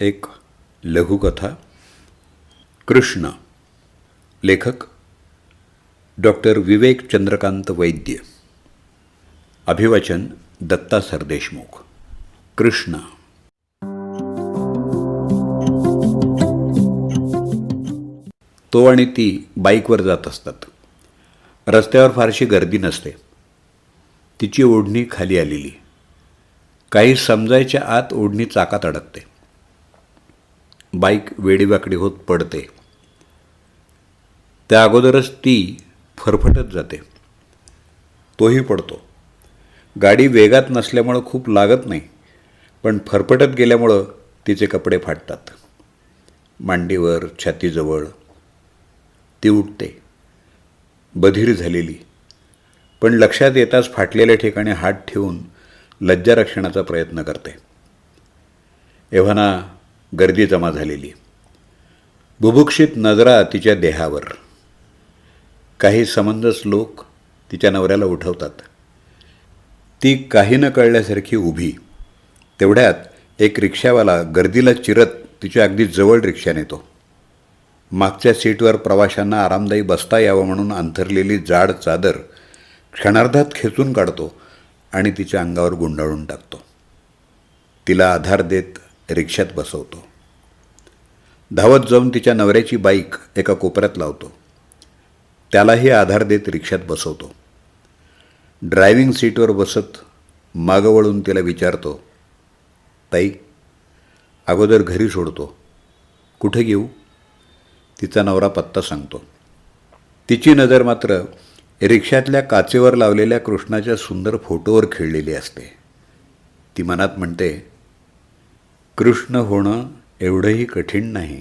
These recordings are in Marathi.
एक लघुकथा कृष्ण लेखक डॉक्टर विवेक चंद्रकांत वैद्य अभिवाचन दत्ता सरदेशमुख कृष्ण. तो आणि ती बाईकवर जात असतात. रस्त्यावर फारशी गर्दी नसते. तिची ओढणी खाली आलेली. काही समजायच्या आत ओढणी चाकात अडकते. बाईक वेडीवाकडी होत पडते. त्या अगोदरच ती फरफटत जाते. तोही पडतो. गाडी वेगात नसल्यामुळं खूप लागत नाही पण फरफटत गेल्यामुळं तिचे कपडे फाटतात. मांडीवर छातीजवळ ती उठते. बधीर झालेली. पण लक्षात येताच फाटलेल्या ठिकाणी हात ठेवून लज्जारक्षणाचा प्रयत्न करते. एव्हाना गर्दी जमा झालेली. बुभुक्षित नजरा तिच्या देहावर. काही समंजस लोक तिच्या नवऱ्याला उठवतात. ती काही न कळल्यासारखी उभी. तेवढ्यात एक रिक्षावाला गर्दीला चिरत तिच्या अगदी जवळ रिक्षा नेतो मागच्या सीटवर प्रवाशांना आरामदायी बसता यावं म्हणून अंथरलेली जाड चादर क्षणार्धात खेचून काढतो आणि तिच्या अंगावर गुंडाळून टाकतो. तिला आधार देत रिक्षात बसवतो. धावत जाऊन तिच्या नवऱ्याची बाईक एका कोपऱ्यात लावतो. त्यालाही आधार देत रिक्षात बसवतो. ड्रायव्हिंग सीटवर बसत मागं वळून तिला विचारतो ताई अगोदर घरी सोडतो. कुठे घेऊ? तिचा नवरा पत्ता सांगतो. तिची नजर मात्र रिक्षातल्या काचेवर लावलेल्या कृष्णाच्या सुंदर फोटोवर खेळलेली असते. ती मनात म्हणते कृष्ण होणं एवढंही कठीण नाही.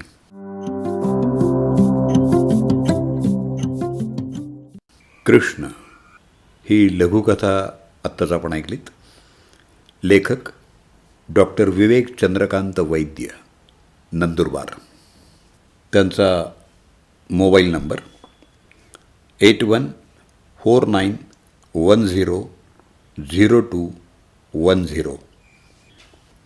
कृष्ण ही लघुकथा आत्ताच आपण ऐकलीत. लेखक डॉक्टर विवेक चंद्रकांत वैद्य नंदुरबार. त्यांचा mobile number eight one four nine one zero zero two one zero.